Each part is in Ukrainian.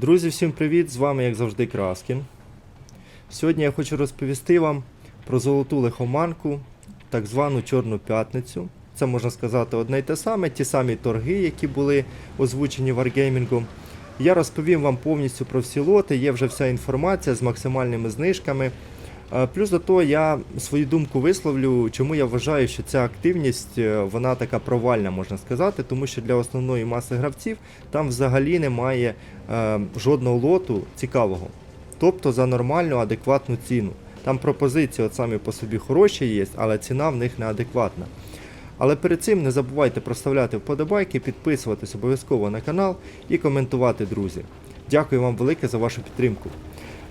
Друзі, всім привіт! З вами, як завжди, Краскін. Сьогодні я хочу розповісти вам про золоту лихоманку, так звану Чорну п'ятницю. Це можна сказати одне й те саме, ті самі торги, які були озвучені Wargaming. Я розповім вам повністю про всі лоти, є вже вся інформація з максимальними знижками. Е, Плюс до того я свою думку висловлю, чому я вважаю, що ця активність е, вона така провальна, можна сказати, тому що для основної маси гравців там взагалі немає е, жодного лоту цікавого. Тобто за нормальну, адекватну ціну. Там пропозиції от самі по собі хороші є, але ціна в них неадекватна. Але перед цим не забувайте проставляти вподобайки, підписуватись обов'язково на канал і коментувати, друзі. Дякую вам велике за вашу підтримку.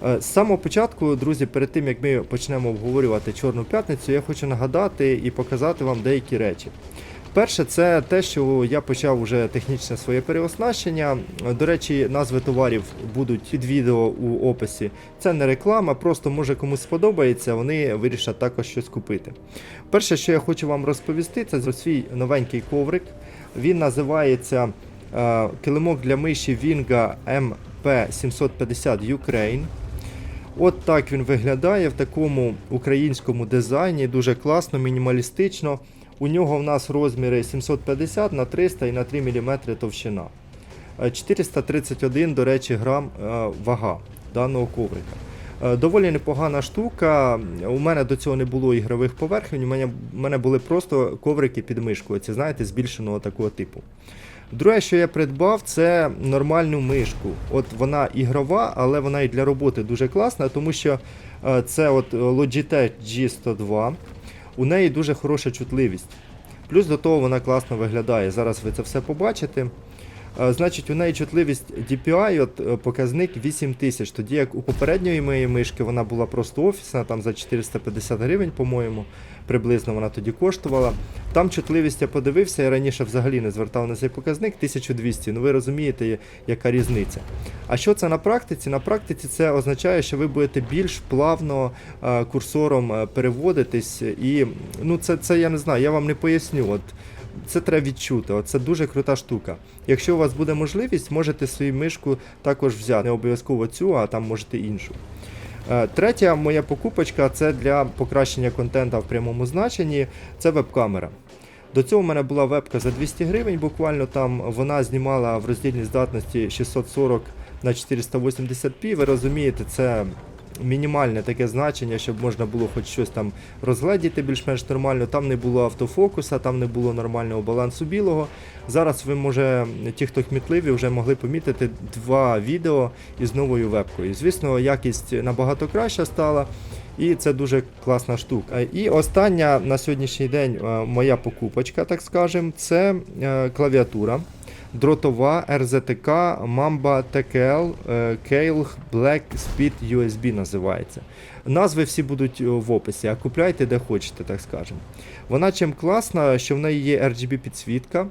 Е, З самого початку, друзі, перед тим як ми почнемо обговорювати Чорну п'ятницю, я хочу нагадати і показати вам деякі речі. Перше, це те, що я почав уже технічне своє переоснащення. До речі, назви товарів будуть під відео у описі. Це не реклама, просто може комусь сподобається, вони вирішать також щось купити. Перше, що я хочу вам розповісти, це за свій новенький коврик. Він називається е, килимок для миші Vinga MP750 Ukraine. От так він виглядає в такому українському дизайні, дуже класно, мінімалістично. У нього в нас розміри 750 на 300 і на 3 мм товщина. Е, 431, до речі, грам е, вага даного коврика. Е, Доволі непогана штука. У мене до цього не було ігрових поверхень, у мене, у мене були просто коврики під мишку, оці, знаєте, збільшеного такого типу. Друге, що я придбав, це нормальну мишку. От вона ігрова, але вона і для роботи дуже класна, тому що е, це от Logitech G102. У неї дуже хороша чутливість. Плюс до того вона класно виглядає. Зараз ви це все побачите. Значить, у неї чутливість DPI, от е, показник 8000, тоді як у попередньої моєї мишки вона була просто офісна, там за 450 гривень, по-моєму, приблизно вона тоді коштувала. Там чутливість я подивився, я раніше взагалі не звертав на цей показник 1200. Ну ви розумієте, яка різниця. А що це на практиці? На практиці це означає, що ви будете більш плавно е, курсором е, переводитись. І ну це, це я не знаю, я вам не поясню. От це треба відчути. Це дуже крута штука. Якщо у вас буде можливість, можете свою мишку також взяти. Не обов'язково цю, а там можете іншу. Е, Третя моя покупочка це для покращення контента в прямому значенні. Це веб-камера. До цього в мене була вебка за 200 гривень, буквально там вона знімала в роздільній здатності 640 на 480p. Ви розумієте, це мінімальне таке значення, щоб можна було хоч щось там розгледіти більш-менш нормально. Там не було автофокуса, там не було нормального балансу білого. Зараз ви, може, ті, хто кмітливі, вже могли помітити два відео із новою вебкою. Звісно, якість набагато краща стала. І це дуже класна штука. І остання на сьогоднішній день е, моя покупочка, так скажем, це е, клавіатура. Дротова RZTK Mamba TKL Keilh Black Speed USB називається. Назви всі будуть е, в описі, а купляйте де хочете, так скажемо. Вона чим класна, що в неї є RGB підсвітка,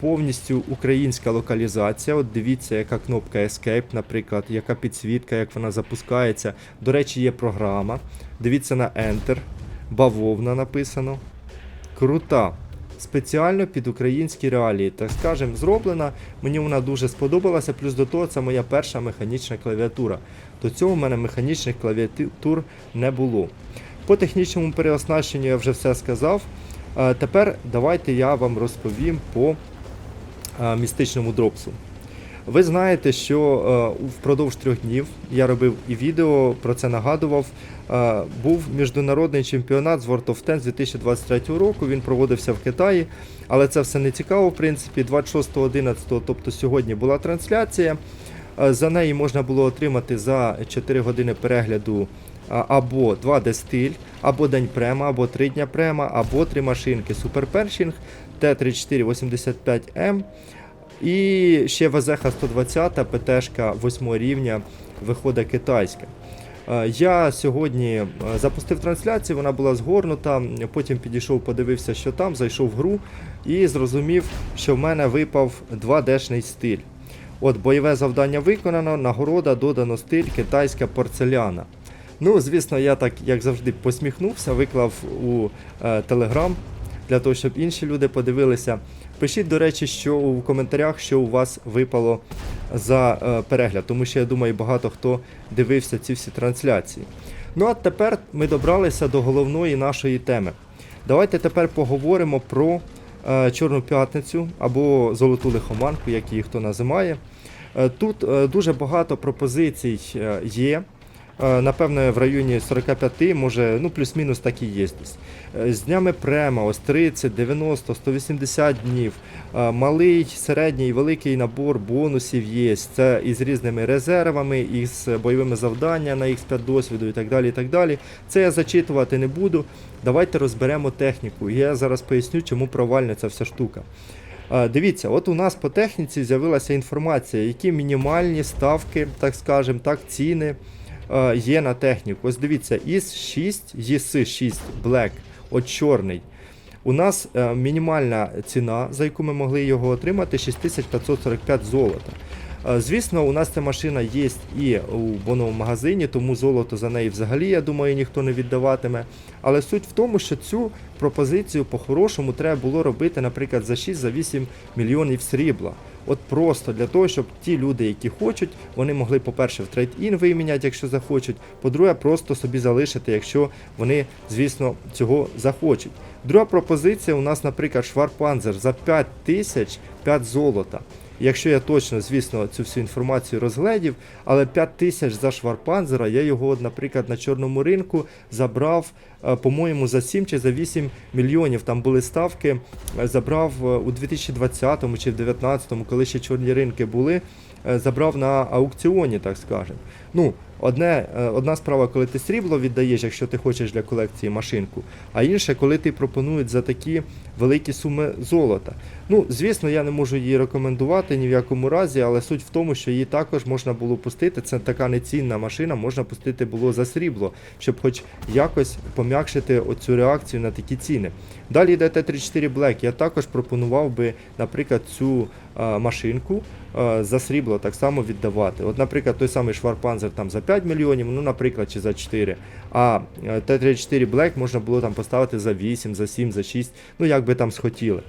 повністю українська локалізація. От дивіться, яка кнопка Escape, наприклад, яка підсвітка, як вона запускається. До речі, є програма. Дивіться на Enter. Бавовна написано. Крута. Спеціально під українські реалії, так скажемо, зроблена. Мені вона дуже сподобалася. Плюс до того, це моя перша механічна клавіатура. До цього в мене механічних клавіатур не було. По технічному переоснащенню я вже все сказав. Е, Тепер давайте я вам розповім по е, містичному дропсу. Ви знаєте, що е, впродовж трьох днів я робив і відео, про це нагадував. Е, був міжнародний чемпіонат з World of Tanks 2023 року. Він проводився в Китаї, але це все не цікаво, в принципі. 26.11, тобто сьогодні була трансляція. Е, За неї можна було отримати за 4 години перегляду або 2D стиль, або день према, або 3 дня према, або 3 машинки Pershing Т-3485М. І ще ВЗХ 120 ПТшка 8 рівня виходить китайська. Е, Я сьогодні е, запустив трансляцію, вона була згорнута. Потім підійшов, подивився, що там, зайшов в гру і зрозумів, що в мене випав 2D-шний стиль. От бойове завдання виконано, нагорода додано стиль китайська порцеляна. Ну, звісно, я так, як завжди, посміхнувся, виклав у е, Телеграм для того, щоб інші люди подивилися. Пишіть, до речі, що у коментарях, що у вас випало за е, перегляд, тому що я думаю, багато хто дивився ці всі трансляції. Ну а тепер ми добралися до головної нашої теми. Давайте тепер поговоримо про е, Чорну п'ятницю або Золоту лихоманку, як її хто називає. Е, Тут е, дуже багато пропозицій є. Е, Напевне, в районі 45, може, ну плюс-мінус так і є. Е, З днями према, ось 30, 90, 180 днів. Е, Малий, середній, великий набор бонусів є. Це із різними резервами, із бойовими завданнями на X5 досвіду і так далі. і так далі. Це я зачитувати не буду. Давайте розберемо техніку. Я зараз поясню, чому провальна ця вся штука. Дивіться, от у нас по техніці з'явилася інформація, які мінімальні ставки, так скажемо, так, ціни є на техніку. Ось дивіться, ІС 6, ЄС 6 Black, от чорний. У нас е, мінімальна ціна, за яку ми могли його отримати, 6545 золота. Е, Звісно, у нас ця машина є і у боновому магазині, тому золото за неї взагалі, я думаю, ніхто не віддаватиме. Але суть в тому, що цю пропозицію по-хорошому треба було робити, наприклад, за 6-8 мільйонів срібла. От просто для того, щоб ті люди, які хочуть, вони могли, по-перше, в трейд-ін виміняти, якщо захочуть. По-друге, просто собі залишити, якщо вони, звісно, цього захочуть. Друга пропозиція у нас, наприклад, Шварпанзер за 5 тисяч 5 золота. Якщо я точно, звісно, цю всю інформацію розгледів, але 5 тисяч за Шварпанзера, я його, наприклад, на чорному ринку забрав, е, по-моєму, за 7 чи за 8 мільйонів. Там були ставки, е, забрав е, у 2020 чи в 2019, коли ще чорні ринки були, забрав на аукціоні, так скажемо. Ну, одне, одна справа, коли ти срібло віддаєш, якщо ти хочеш для колекції машинку, а інше, коли ти пропонують за такі великі суми золота. Ну, звісно, я не можу її рекомендувати ні в якому разі, але суть в тому, що її також можна було пустити. Це така нецінна машина, можна пустити було за срібло, щоб хоч якось пом'якшити оцю реакцію на такі ціни. Далі йде Т-34 Black. Я також пропонував би, наприклад, цю е, машинку е, за срібло так само віддавати. От, наприклад, той самий Шварпанзер там за 5 мільйонів, ну, наприклад, чи за 4. А е, Т-34 Black можна було там поставити за 8, за 7, за 6, ну як би там схотіли.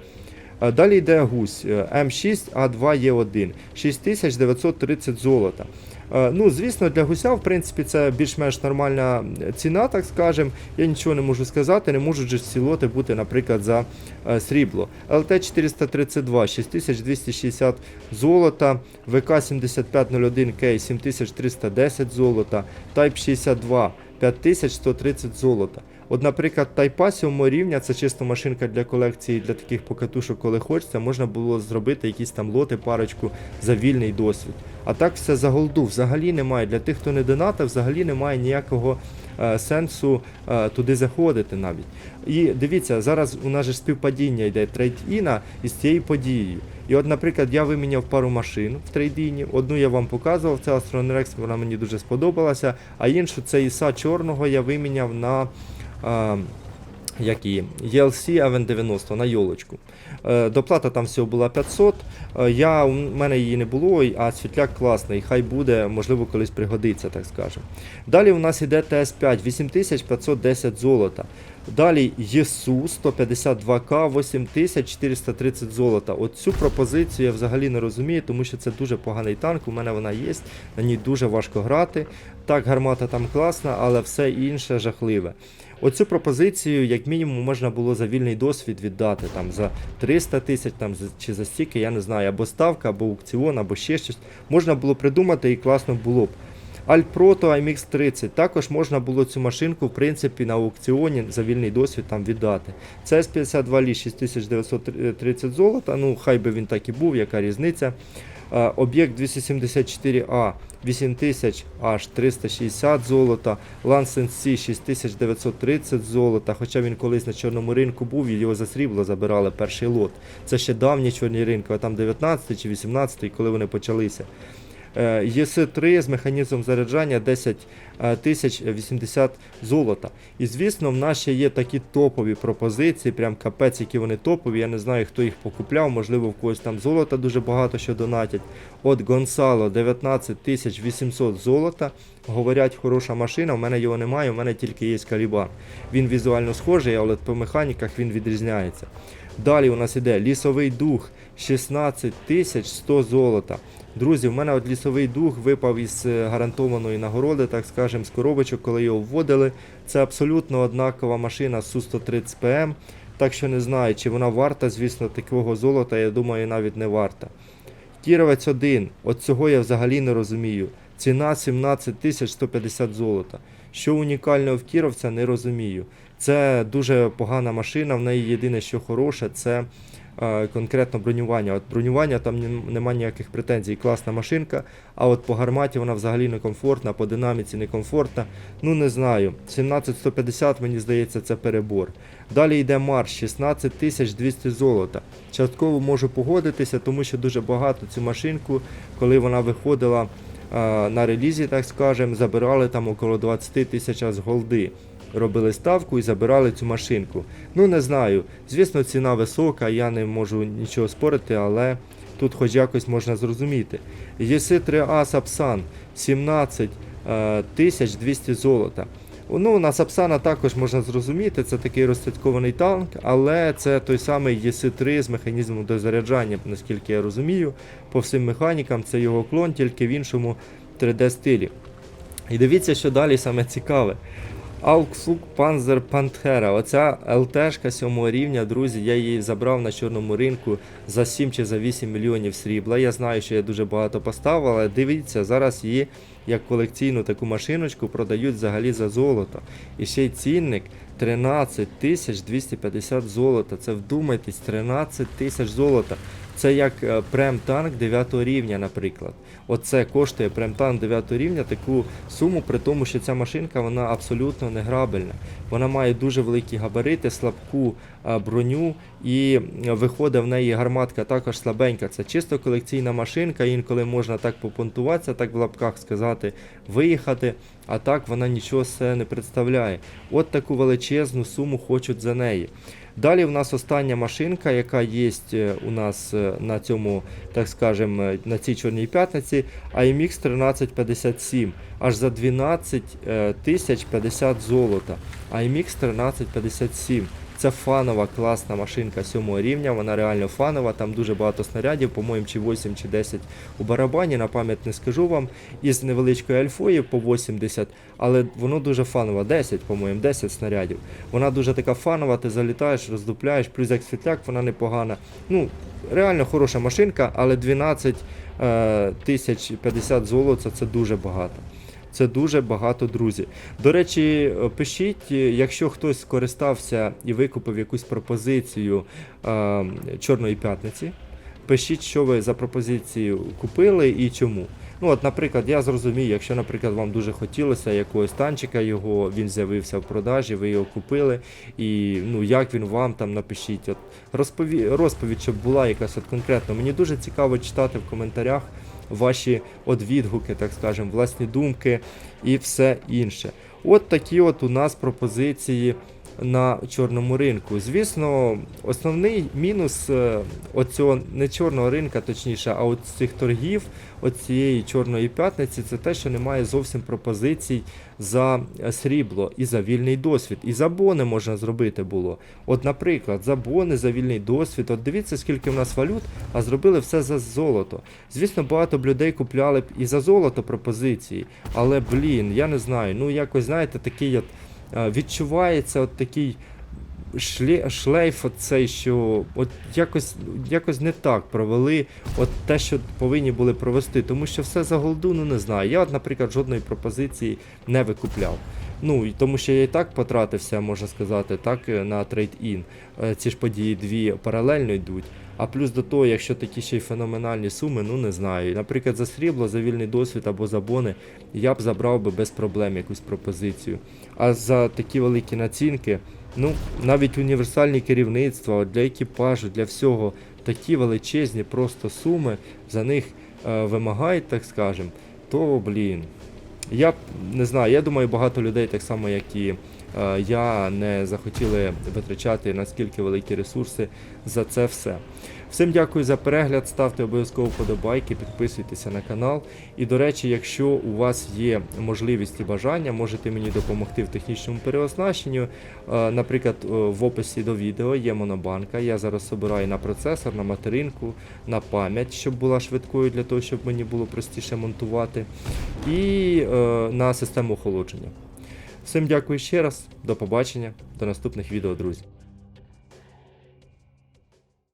Е, Далі йде гусь е, М6А2Е1, 6930 золота. Е, Ну, звісно, для гуся, в принципі, це більш-менш нормальна ціна, так скажем. Я нічого не можу сказати, не можуть же всі лоти бути, наприклад, за срібло. ЛТ-432, 6260 золота, ВК-7501К 7310 золота, Type 62 5130 золота. От, наприклад, Тайпа 7 рівня, це чисто машинка для колекції, для таких покатушок, коли хочеться, можна було зробити якісь там лоти, парочку за вільний досвід. А так все за голду взагалі немає. Для тих, хто не донатив, взагалі немає ніякого е, сенсу е, туди заходити навіть. І дивіться, зараз у нас же співпадіння йде трейд-іна із цією подією. І от, наприклад, я виміняв пару машин в трейдіні. Одну я вам показував, це Rex, вона мені дуже сподобалася, а іншу це Іса чорного я виміняв на. Як? ELC Avent 90 на йолочку. Е, доплата там всього була 500. Е, я, у мене її не було, а світляк класний, хай буде, можливо, колись пригодиться, так скажемо. Далі у нас іде TS5 8510 золота. Далі ЄСУ 152К 8430 золота. От цю пропозицію я взагалі не розумію, тому що це дуже поганий танк. У мене вона є, на ній дуже важко грати. Так, гармата там класна, але все інше жахливе. Оцю пропозицію, як мінімум, можна було за вільний досвід віддати там за 300 тисяч там, чи за стільки, я не знаю, або ставка, або аукціон, або ще щось. Можна було придумати і класно було б. Альпрото IMX 30 також можна було цю машинку в принципі на аукціоні за вільний досвід там віддати. Це С52 лі 6930 золота, ну хай би він так і був, яка різниця. Об'єкт 274А 8000 аж 360 золота, Лансен Сі 6930 золота, хоча він колись на чорному ринку був, і його за срібло забирали перший лот. Це ще давні чорні ринки, а там 19 чи 18, коли вони почалися. Е, ЄС-3 з механізмом заряджання 10 е, тисяч 80 золота. І звісно, в нас ще є такі топові пропозиції, прям капець, які вони топові. Я не знаю, хто їх покупляв, можливо, в когось там золота дуже багато що донатять. От Гонсало 19 тисяч 800 золота. Говорять, хороша машина, у мене його немає, у мене тільки є калібан. Він візуально схожий, але по механіках він відрізняється. Далі у нас іде лісовий дух 16 тисяч 100 золота. Друзі, в мене от лісовий дух випав із е, гарантованої нагороди, так скажемо, з коробочок, коли його вводили. Це абсолютно однакова машина Су-130 ПМ. Так що не знаю, чи вона варта, звісно, такого золота, я думаю, навіть не варта. Кіровець 1, от цього я взагалі не розумію. Ціна 17 тисяч 150 золота. Що унікального в Кіровця, не розумію. Це дуже погана машина, в неї єдине, що хороше, це конкретно бронювання. От бронювання там ні- нема ніяких претензій. Класна машинка, а от по гарматі вона взагалі не комфортна, по динаміці не комфортна. Ну не знаю. 17150, мені здається, це перебор. Далі йде марш 16 200 золота. Частково можу погодитися, тому що дуже багато цю машинку, коли вона виходила е, на релізі, так скажемо, забирали там около 20 тисяч з голди. Робили ставку і забирали цю машинку. Ну не знаю. Звісно, ціна висока, я не можу нічого спорити, але тут хоч якось можна зрозуміти. єси 3А Сапсан 17 е, 200 золота. Ну, на Сапсана також можна зрозуміти, це такий розцяткований танк, але це той самий ЄС-3 з механізмом дозаряджання, наскільки я розумію, по всім механікам це його клон, тільки в іншому 3D стилі. І дивіться, що далі саме цікаве. Augsburg Panzer Panthera. Оця ЛТшка 7 рівня, друзі, я її забрав на чорному ринку за 7 чи за 8 мільйонів срібла. Я знаю, що я дуже багато поставив, але дивіться, зараз її як колекційну таку машиночку продають взагалі за золото. І ще й цінник 13 тисяч 250 золота. Це вдумайтесь, 13 тисяч золота. Це як е, прем-танк 9 рівня, наприклад. Оце коштує прем-танк 9 рівня таку суму, при тому, що ця машинка вона абсолютно не грабельна. Вона має дуже великі габарити, слабку е, броню і е, виходить в неї гарматка також слабенька. Це чисто колекційна машинка, інколи можна так попонтуватися, так в лапках сказати, виїхати, а так вона нічого себе не представляє. От таку величезну суму хочуть за неї. Далі в нас остання машинка, яка є у нас е, на цьому, так скажем, е, на цій чорній п'ятниці, IMX 1357, аж за 12 е, тисяч 50 золота. IMX 1357. Це фанова класна машинка 7 рівня, вона реально фанова, там дуже багато снарядів, по-моєму, чи 8 чи 10 у барабані, на пам'ять не скажу вам, із невеличкою альфою по 80, але воно дуже фанове, 10, по-моєму, 10 снарядів. Вона дуже така фанова, ти залітаєш, роздупляєш, плюс як світляк вона непогана. Ну, реально хороша машинка, але 12 е, тисяч 50 золота це дуже багато. Це дуже багато, друзі. До речі, е, пишіть, е, якщо хтось скористався і викупив якусь пропозицію е, Чорної п'ятниці. Пишіть, що ви за пропозицію купили і чому. Ну, от, наприклад, я зрозумію, якщо, наприклад, вам дуже хотілося якогось танчика, його він з'явився в продажі, ви його купили, і ну як він вам там напишіть. От розпові... розповідь, щоб була якась от конкретно. Мені дуже цікаво читати в коментарях ваші от відгуки, так скажемо, власні думки і все інше. От такі от у нас пропозиції на чорному ринку. Звісно, основний мінус е, оцього не чорного ринка, точніше, а от цих торгів, от цієї чорної п'ятниці, це те, що немає зовсім пропозицій за е, срібло і за вільний досвід. І за бони можна зробити було. От, наприклад, за бони, за вільний досвід. От дивіться, скільки в нас валют, а зробили все за золото. Звісно, багато б людей купляли б і за золото пропозиції, але блін, я не знаю. Ну якось знаєте, такий от відчувається от такий. Шле, шлейф оцей, що от якось, якось не так провели от те, що повинні були провести, тому що все за голду, ну не знаю. Я, от, наприклад, жодної пропозиції не викупляв. Ну, тому що я і так потратився, можна сказати, так, е, на трейд-ін. Е, Ці ж події дві паралельно йдуть. А плюс до того, якщо такі ще й феноменальні суми, ну не знаю. Наприклад, за срібло, за вільний досвід або за бони, я б забрав би без проблем якусь пропозицію. А за такі великі націнки, ну, навіть універсальні керівництва для екіпажу, для всього, такі величезні просто суми за них е, вимагають, так скажем, то блін. Я не знаю, я думаю, багато людей, так само як і е, я, не захотіли витрачати наскільки великі ресурси за це все. Всім дякую за перегляд, ставте обов'язково вподобайки, підписуйтеся на канал. І до речі, якщо у вас є можливість і бажання, можете мені допомогти в технічному переоснащенню. Е, Наприклад, е, в описі до відео є монобанка. Я зараз собираю на процесор, на материнку, на пам'ять, щоб була швидкою для того, щоб мені було простіше монтувати, і е, на систему охолодження. Всім дякую ще раз, до побачення, до наступних відео, друзі.